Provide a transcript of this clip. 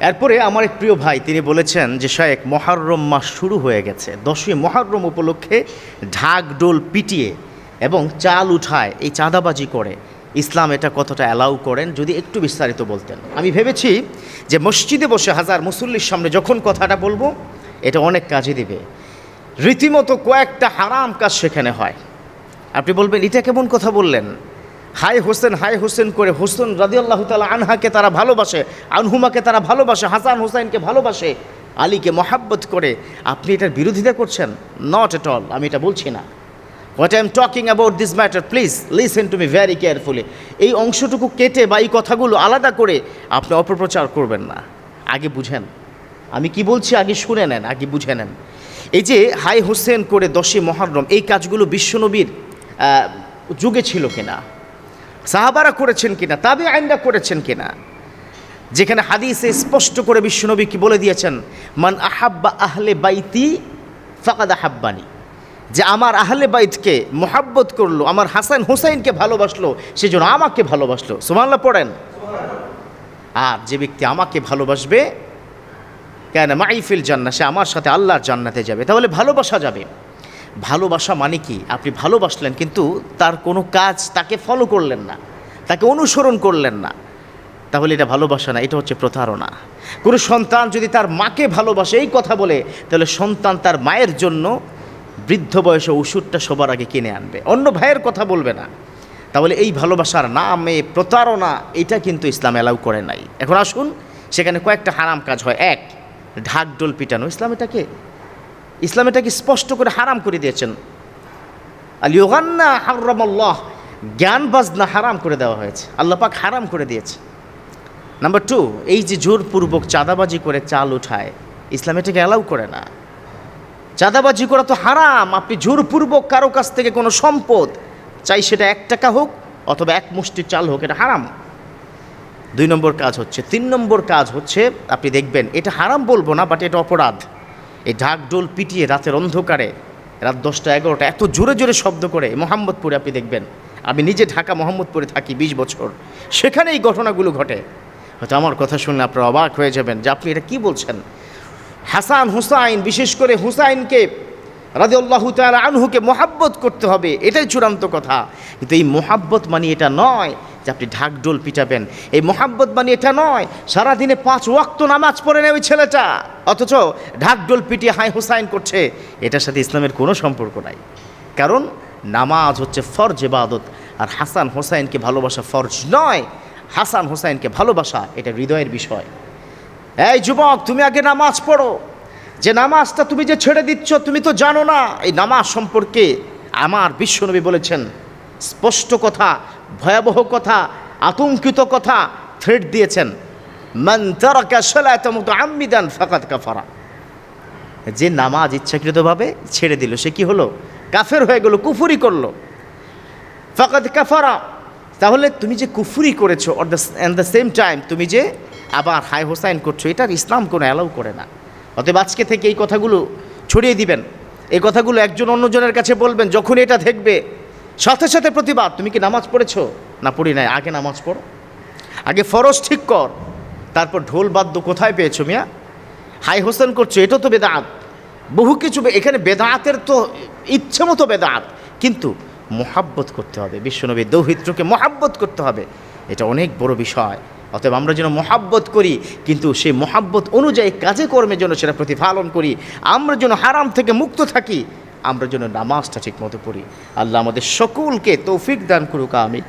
এরপরে আমার এক প্রিয় ভাই, তিনি বলেছেন যে শায়েক মহারম মাস শুরু হয়ে গেছে। দশই মহারম উপলক্ষে ঢাক ডোল পিটিয়ে এবং চাল উঠায়, এই চাঁদাবাজি করে। ইসলাম এটা কতটা অ্যালাউ করেন, যদি একটু বিস্তারিত বলতেন। আমি ভেবেছি যে, মসজিদে বসে হাজার মুসল্লির সামনে যখন কথাটা বলব, এটা অনেক কাজে দিবে। রীতিমতো কয়েকটা হারাম কাজ সেখানে হয়। আপনি বলবেন, এটা কেমন কথা বললেন? হাই হোসেন হাই হোসেন করে হোসেন রাদিয়াল্লাহু তাআলা আনহাকে তারা ভালোবাসে, আনহুমাকে তারা ভালোবাসে, হাসান হোসাইনকে ভালোবাসে, আলীকে মহাব্বত করে। আপনি এটার বিরোধিতা করছেন? নট এট অল আমি এটা বলছি না। What I am talking about this matter please listen to me very carefully এই অংশটুকু কেটে বা এই কথাগুলো আলাদা করে আপনি অপপ্রচার করবেন না। আগে বুঝেন। আমি কি বলছি আগে শুনে নেন, আগে বুঝে নেন। এই যে হাই হোসেন করে দশই মহরম, এই কাজগুলো বিশ্বনবীর যুগে ছিল কিনা? সাহাবারা করেছেন কিনা তাবে আইনরা করেছেন কিনা? যেখানে হাদিসে স্পষ্ট করে বিশ্বনবী কি বলে দিয়েছেন? মান আহাব্বা আহলে বাইতি ফাকাদ আহাব্বানি। যে আমার আহলে বাইতকে মোহাব্বত করল, আমার হাসান হুসাইনকে ভালোবাসলো, সেজন্য আমাকে ভালোবাসলো। সুমাল্লা পড়েন। আর যে ব্যক্তি আমাকে ভালোবাসবে, কেন? মাইফিল জান্না সে আমার সাথে আল্লাহর জান্নাতে যাবে। তাহলে ভালোবাসা যাবে। ভালোবাসা মানে কি? আপনি ভালোবাসলেন, কিন্তু তার কোনো কাজ তাকে ফলো করলেন না, তাকে অনুসরণ করলেন না। তাহলে এটা ভালোবাসা না, এটা হচ্ছে প্রতারণা। কোনো সন্তান যদি তার মাকে ভালোবাসে, এই কথা বলে, তাহলে সন্তান তার মায়ের জন্য বৃদ্ধ বয়সে ওষুধটা সবার আগে কিনে আনবে। অন্য ভাইয়ের কথা বলবে না। তাহলে এই ভালোবাসার নামে প্রতারণা, এটা কিন্তু ইসলাম অ্যালাউ করে নাই। এখন আসুন, সেখানে কয়েকটা হারাম কাজ হয়। এক, ঢাক ডোল পিটানো। ইসলাম এটাকে ইসলাম এটাকে স্পষ্ট করে হারাম করে দিয়েছেন। আলিওগান্না হারামাল্লাহ জ্ঞান বাজনা হারাম করে দেওয়া হয়েছে। আল্লাহ পাক হারাম করে দিয়েছে। নাম্বার টু, এই যে জোরপূর্বক চাঁদাবাজি করে চাল উঠায়, ইসলাম এটাকে অ্যালাউ করে না। চাঁদাবাজি করা তো হারাম, আপনি জোরপূর্বক কারও কাছ থেকে কোনো সম্পদ, চাই সেটা এক টাকা হোক অথবা এক মুষ্টি চাল হোক, এটা হারাম। দুই নম্বর কাজ হচ্ছে, তিন নম্বর কাজ হচ্ছে, আপনি দেখবেন, এটা হারাম বলব না বাট এটা অপরাধ। এই ঢাক ডোল পিটিয়ে রাতের অন্ধকারে, রাত দশটা এগারোটা এত জোরে জোরে শব্দ করে মোহাম্মদপুরে আপনি দেখবেন, আমি নিজে ঢাকা মোহাম্মদপুরে থাকি বিশ বছর সেখানে এই ঘটনাগুলো ঘটে। হয়তো আমার কথা শুনলে আপনারা অবাক হয়ে যাবেন যে আপনি এটা কি বলছেন? হাসান হুসাইন, বিশেষ করে হুসাইনকে রাজিউল্লাহু তাআলা আনহুকে মোহাব্বত করতে হবে, এটাই চূড়ান্ত কথা। কিন্তু এই মোহাব্বত মানে এটা নয় যে আপনি ঢাক ডোল পিটাবেন। এই মোহাব্বত মানে এটা নয়, সারাদিনে পাঁচ ওয়াক্ত নামাজ পড়ে নেয় ওই ছেলেটা। অথচ ঢাক ডোল পিটিয়ে হাই হুসাইন করছে, এটার সাথে ইসলামের কোনো সম্পর্ক নাই। কারণ নামাজ হচ্ছে ফরজ এবাদত আর হাসান হোসাইনকে ভালোবাসা ফরজ নয়। হাসান হোসাইনকে ভালোবাসা, এটা হৃদয়ের বিষয়। এই যুবক, তুমি আগে নামাজ পড়ো। যে নামাজটা তুমি যে ছেড়ে দিচ্ছ, তুমি তো জানো না। এই নামাজ সম্পর্কে আমার বিশ্বনবী বলেছেন, স্পষ্ট কথা, ভয়াবহ কথা, আতঙ্কিত কথা থ্রেড দিয়েছেন। যে নামাজ ইচ্ছাকৃতভাবে ছেড়ে দিল, সে কি হলো? কাফের হয়ে গেল, কুফুরি করল। ফাকাদ কাফারা। তাহলে তুমি যে কুফুরি করেছ or the at the same time তুমি যে আবার হাই হোসাইন করছ, এটার ইসলাম কোনো অ্যালাউ করে না। অতএব আজকে থেকে এই কথাগুলো ছড়িয়ে দিবেন। এই কথাগুলো একজন অন্যজনের কাছে বলবেন, যখন এটা দেখবে, সাথে সাথে প্রতিবাদ। তুমি কি নামাজ পড়েছো? না পড়ি নাই, আগে নামাজ পড়ো। আগে ফরজ ঠিক কর। তারপর ঢোল বাদ্য কোথায় পেয়েছ মিয়া? হাই হোসেন করছ, এটা তো বেদাত। বহু কিছু এখানে বেদাতের তো ইচ্ছে মতো বেদাত। কিন্তু মোহাব্বত করতে হবে বিশ্বনবীর দৌহিত্রকে মোহাব্বত করতে হবে। এটা অনেক বড় বিষয়। অতএব আমরা যেন মোহাব্বত করি, কিন্তু সেই মোহাব্বত অনুযায়ী কাজে কর্মের জন্য সেটা প্রতিফলন করি। আমরা যেন হারাম থেকে মুক্ত থাকি, আমরা যেন নামাজটা ঠিক মতো পড়ি। আল্লাহ আমাদের সকলকে তৌফিক দান করুক আমি